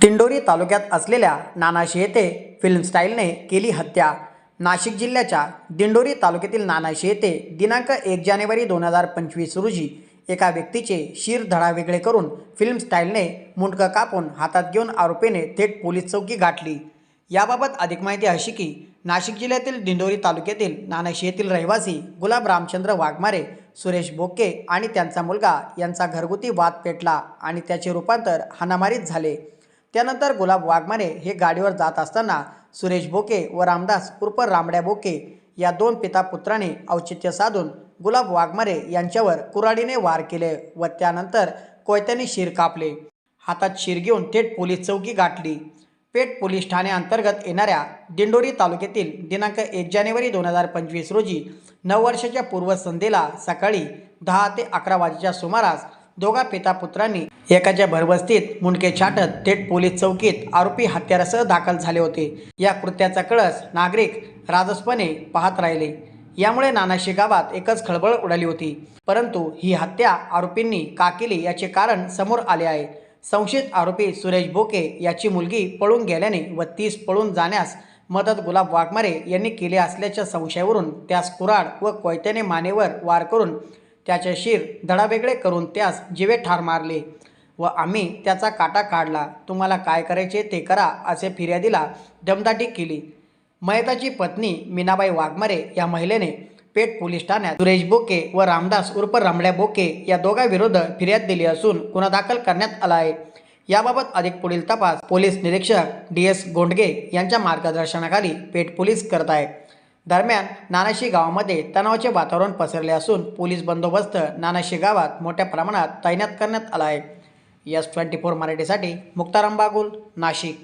दिंडोरी तालुक्यात असलेल्या नानाशी येथे फिल्म स्टाईलने केली हत्या. नाशिक जिल्ह्याच्या दिंडोरी तालुक्यातील नानाशी येथे दिनांक एक जानेवारी दोन हजार पंचवीस रोजी एका व्यक्तीचे शिर धडावेगळे करून फिल्म स्टाईलने मुंडकं कापून हातात घेऊन आरोपीने थेट पोलीस चौकी गाठली. याबाबत अधिक माहिती अशी की नाशिक जिल्ह्यातील दिंडोरी तालुक्यातील नानाशी येथील रहिवासी गुलाब रामचंद्र वाघमारे सुरेश बोके आणि त्यांचा मुलगा यांचा घरगुती वाद पेटला आणि त्याचे रूपांतर हाणामारीत झाले. त्यानंतर गुलाब वाघमारे हे गाडीवर जात असताना सुरेश बोके व रामदास उर्फ रामड्या बोके या दोन पिता पुत्राने औचित्य साधून गुलाब वाघमारे यांच्यावर कुऱ्हाडीने वार केले व त्यानंतर कोयत्याने शिर कापले. हातात शिर घेऊन थेट पोलीस चौकी गाठली. पेठ पोलीस ठाण्याअंतर्गत येणाऱ्या दिंडोरी तालुक्यातील दिनांक एक जानेवारी दोन हजार पंचवीस रोजी नऊ वर्षाच्या पूर्वसंध्येला सकाळी दहा ते अकरा वाजेच्या सुमारास दोघा पिता पुत्रांनी एकाच्या भरवस्तीत मुंडके छाटत थेट पोलीस चौकीत आरोपी हत्यारासह दाखल झाले होते. या कृत्याचा कळस नागरिक राजसपणे पाहत राहिले. यामुळे नानाशी गावात एकच खळबळ उडाली होती. परंतु ही हत्या आरोपींनी का केली याचे कारण समोर आले आहे. संशयित आरोपी सुरेश बोके याची मुलगी पळून गेल्याने व तीस पळून जाण्यास मदत गुलाब वाघमारे यांनी केले असल्याच्या संशयावरून त्यास कुराड व कोयत्याने मानेवर वार करून त्याचे शिर धडावेगळे करून त्यास जिवे ठार मारले व आम्ही त्याचा काटा काढला. तुम्हाला काय करायचे ते करा असे फिर्यादीला दमदाटी केली. मयताची पत्नी मीनाबाई वाघमारे या महिलेने पेठ पोलीस ठाण्यात सुरेश बोके व रामदास उर्फ रामड्या बोके या दोघांविरुद्ध फिर्याद दिली असून गुन्हा दाखल करण्यात आला आहे. याबाबत अधिक पुढील तपास पोलीस निरीक्षक डी एस गोंडगे यांच्या मार्गदर्शनाखाली पेठ पोलीस करत आहेत. दरम्यान नानाशी गावामध्ये तणावाचे वातावरण पसरले असून पोलीस बंदोबस्त नानाशी गावात मोठ्या प्रमाणात तैनात करण्यात आला आहे. यस ट्वेंटी फोर मराठीसाठी मुक्ताराम बागुल नाशिक.